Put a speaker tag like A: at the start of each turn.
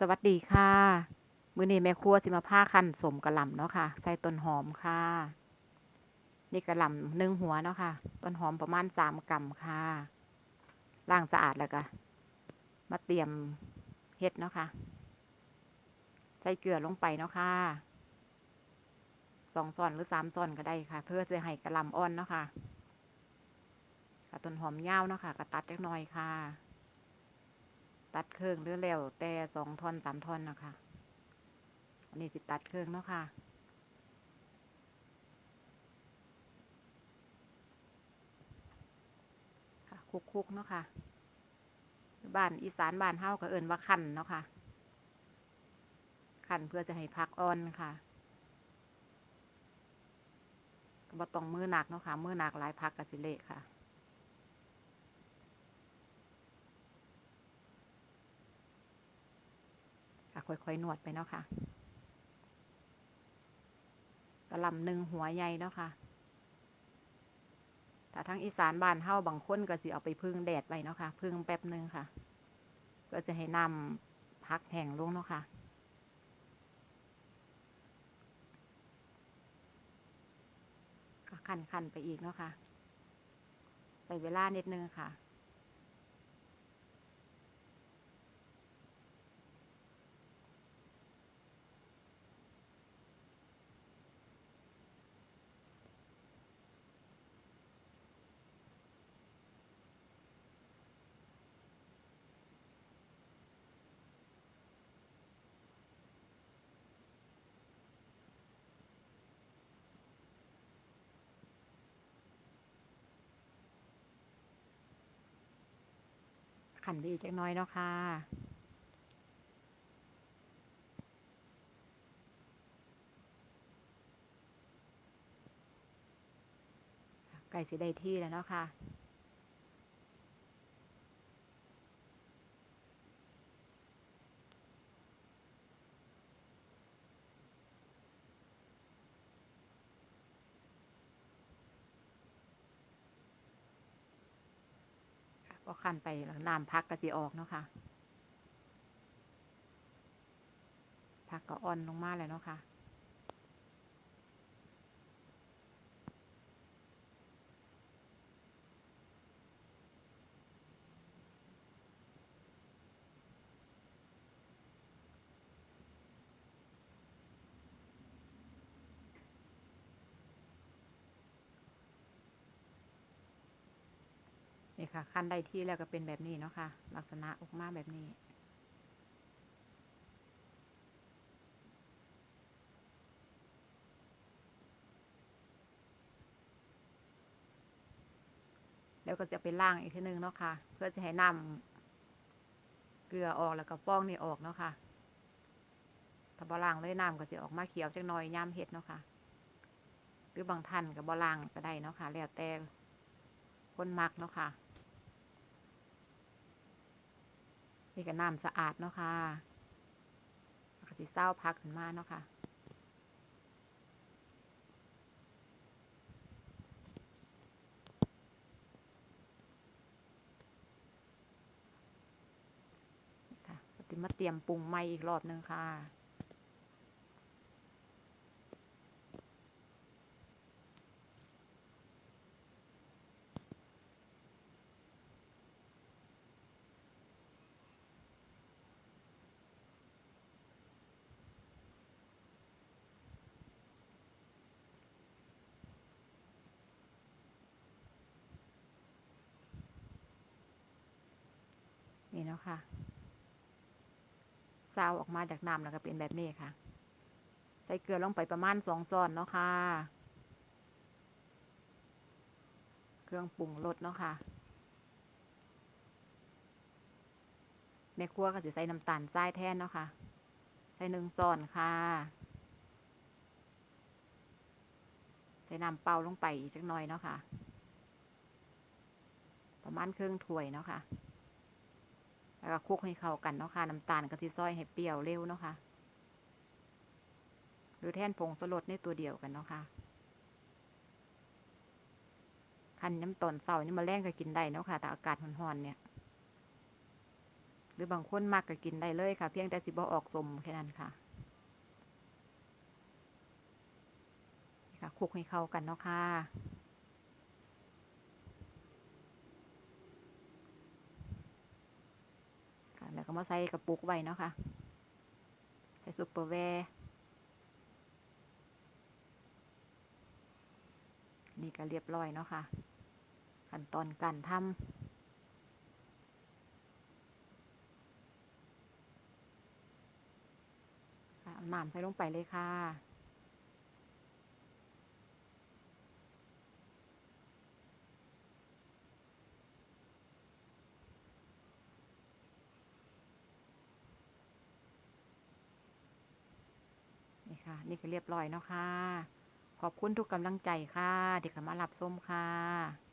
A: สวัสดีค่ะ มื้อนี้แม่ครัวสิมาพาคันสมกระหล่ำเนาะค่ะ ใส่ต้นหอมค่ะ นี่กระหล่ำหนึ่งหัวเนาะค่ะ ต้นหอมประมาณสามกรัมค่ะ ล้างสะอาดแล้วก็มาเตรียมเฮ็ดเนาะค่ะ ใส่เกลือลงไปเนาะค่ะ สองช้อนหรือสามช้อนก็ได้ค่ะ เพื่อจะให้กระหล่ำอ่อนเนาะค่ะค่ะต้นหอมยาวเนาะค่ะก็ตัดจักน่อยค่ะ ตัดเครื่องหรือแล้วแต่สองท่อนสามท่อนนะคะอันนี้สิตัดเครื่องเนาะค่ะค่ะคุกๆเนาะค่ะบ้านอีสานบ้านเฮาก็เอิ้นว่าคั่นเนาะค่ะคั่นเพื่อจะให้พักอ่อนค่ะกบ่ต้องมือหนักเนาะค่ะ มือหนักหลายพักก็สิเละค่ะ ค่อยๆนวดไปเนาะค่ะกระลำหนึ่งหัวใหญ่เนาะค่ะถ้าทั้งอีสานบ้านเฮาบางคนก็สิเอาไปพึ่งแดดไว้เนาะค่ะพึ่งแป๊บหนึ่งค่ะ ก็จะให้นำพักแห้งลงเนาะค่ะก็คันๆไปอีกเนาะค่ะใส่เวลานิดนึงค่ะ ขันไปอีกจักน้อยเนาะค่ะไก่สีได้ที่แล้วเนาะค่ะ ก็ขันไปแล้วน้ำพักก็จะออกเนาะค่ะพักก็อ่อนลงมาเลยเนาะค่ะ ค่ะ ขั้นได้ที่แล้วก็เป็นแบบนี้เนาะค่ะ ลักษณะออกมาแบบนี้ แล้วก็จะไปล่างอีกทีนึงเนาะค่ะ เพื่อจะให้น้ำเกลือออกแล้วก็ฟองนี่ออกเนาะค่ะถ้าบล่างเลยน้ำก็จะออกมาเขียวจักหน่อยย่ำเห็ดเนาะค่ะ หรือบางท่านกับบล่างก็ได้เนาะค่ะแล้วแต่คนมักเนาะค่ะ นี่ก็น้ำสะอาดเนาะค่ะปกติเศร้าพักขึ้นมาเนาะค่ะค่ะปฏิมาเตรียมปรุงใหม่อีกรอบหนึ่งค่ะ เนาะค่ะซาวออกมาจากน้ำแล้วก็เป็นแบบนี้ค่ะ ใส่เกลือลงไปประมาณสองช้อนเนาะค่ะ เครื่องปรุงรสเนาะค่ะแม่ครัวก็จะใส่น้ำตาลทรายแทนเนาะค่ะ ใส่หนึ่งช้อนค่ะ ใส่น้ำเปล่าลงไปอีกจักหน่อยเนาะค่ะ ประมาณครึ่งถ้วยเนาะค่ะ แล้วก็คลุกให้เข้ากันเนาะค่ะน้ำตาลกะทิซอยให้เปรี้ยวเร็วเนาะค่ะหรือแท่นผงสลดในตัวเดียวกันเนาะค่ะคันน้ำตอนเสานี่มาแรงก็กินได้เนาะค่ะแต่อากาศร้อนๆเนี่ย หรือบางคนมากก็กินได้เลยค่ะ เพียงแต่สิบ่ออกสมแค่นั้นค่ะนี่ค่ะคลุกให้เข้ากันเนาะค่ะ ค่ะ แล้วก็มาใส่กระปุกไว้เนาะค่ะใส่ซุปเปอร์แวร์นี่ก็เรียบร้อยเนาะค่ะ ขั้นตอนการทำน้ำใส่ลงไปเลยค่ะ นี่ค่ะ นี่ก็เรียบร้อยเนาะค่ะ ขอบคุณทุกกำลังใจค่ะที่เข้ามารับส้มค่ะ